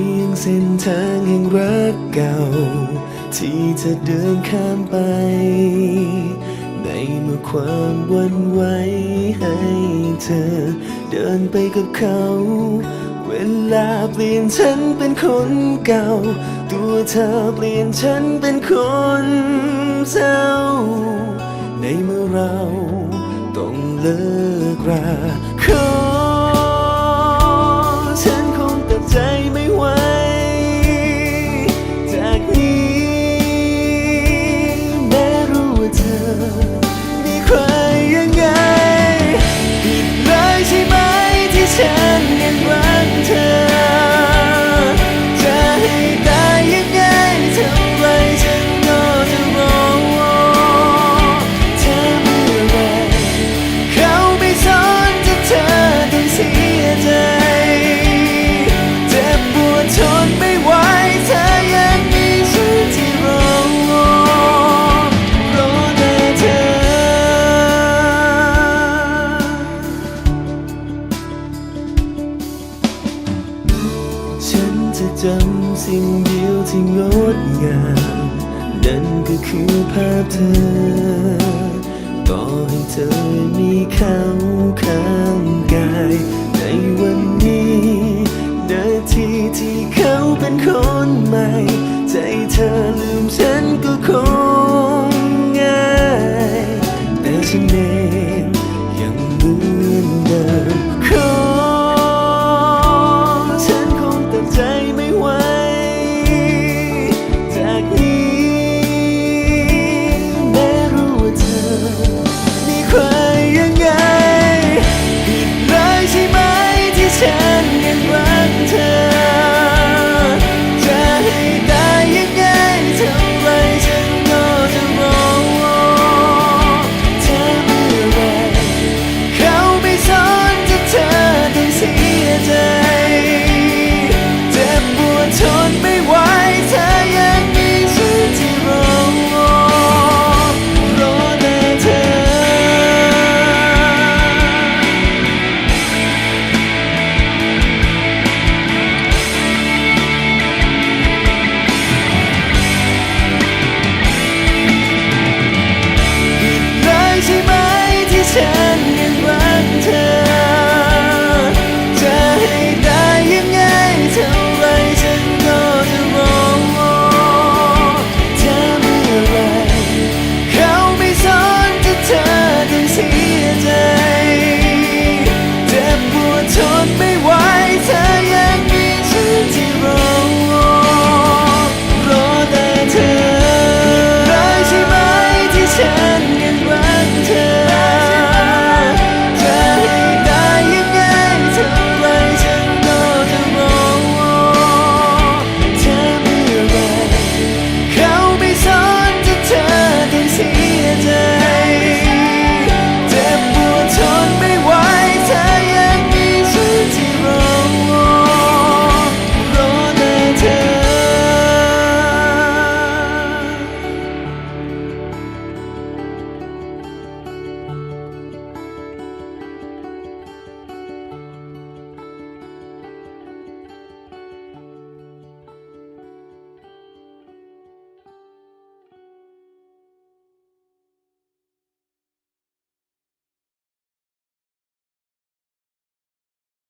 ฉันเป็นเพียงเส้นทางแห่งรักเก่า ที่จะเดินข้ามไป ในเมื่อความวันไหวให้เธอ เดินไปกับเขา เวลาเปลี่ยนฉันเป็นคนเก่า ตัวเธอเปลี่ยนฉันเป็นคนเศร้า ในเมื่อเราต้องเลิกรา จำสิ่งเดียวที่งดงาม นั่นก็คือภาพเธอ ต่อให้เธอมีเขาข้างกาย ในวันนี้นาทีที่เขาเป็นคนใหม่ ใจเธอลืมฉั